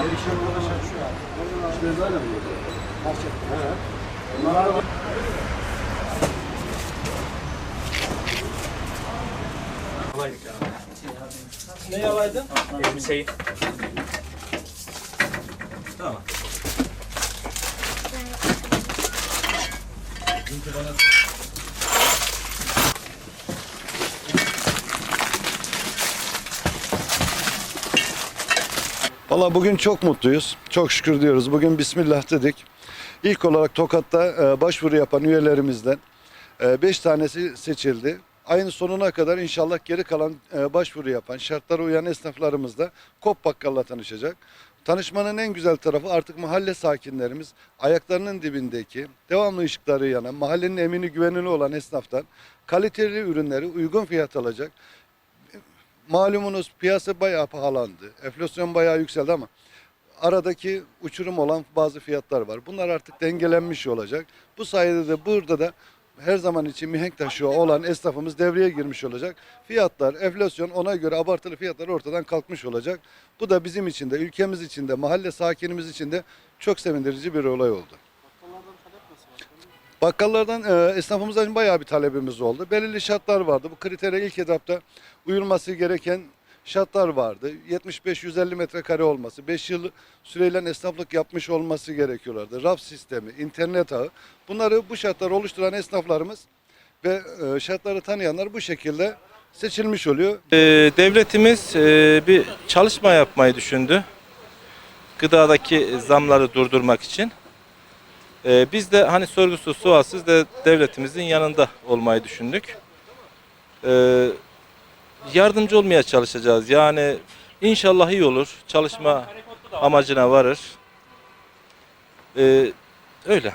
Yarışan arkadaşlar şu an. İşte böyle mi? Kaç yaptı? Evet. Bunlar da Yalaydık ya. Ne yalaydın? Elbiseyi. Tamam. Çünkü bana... Valla bugün çok mutluyuz. Çok şükür diyoruz. Bugün Bismillah dedik. İlk olarak Tokat'ta e, başvuru yapan üyelerimizden 5 tanesi seçildi. Ayın sonuna kadar inşallah geri kalan e, başvuru yapan, şartlara uyan esnaflarımız da Kop Bakkal'la tanışacak. Tanışmanın en güzel tarafı artık mahalle sakinlerimiz ayaklarının dibindeki devamlı ışıkları yanan, mahallenin emini güvenili olan esnaftan kaliteli ürünleri uygun fiyat alacak. Malumunuz piyasa bayağı pahalandı. Enflasyon bayağı yükseldi ama aradaki uçurum olan bazı fiyatlar var. Bunlar artık dengelenmiş olacak. Bu sayede de burada da her zaman için mihenk taşı olan esnafımız devreye girmiş olacak. Fiyatlar, enflasyon ona göre abartılı fiyatlar ortadan kalkmış olacak. Bu da bizim için de, ülkemiz için de, mahalle sakinimiz için de çok sevindirici bir olay oldu. Bakkallardan e, esnafımızdan bayağı bir talebimiz oldu. Belirli şartlar vardı. Bu kritere ilk etapta uyulması gereken şartlar vardı. 75-150 metrekare olması, 5 yıl süreyle esnaflık yapmış olması gerekiyorlardı. Raf sistemi, internet ağı. Bunları bu şartları oluşturan esnaflarımız ve e, şartları tanıyanlar bu şekilde seçilmiş oluyor. Ee, devletimiz e, bir çalışma yapmayı düşündü. Gıdadaki zamları durdurmak için. Ee, biz de hani sorgusuz sualsiz de devletimizin yanında olmayı düşündük. Ee, yardımcı olmaya çalışacağız. Yani inşallah iyi olur. Çalışma amacına varır. Ee, öyle.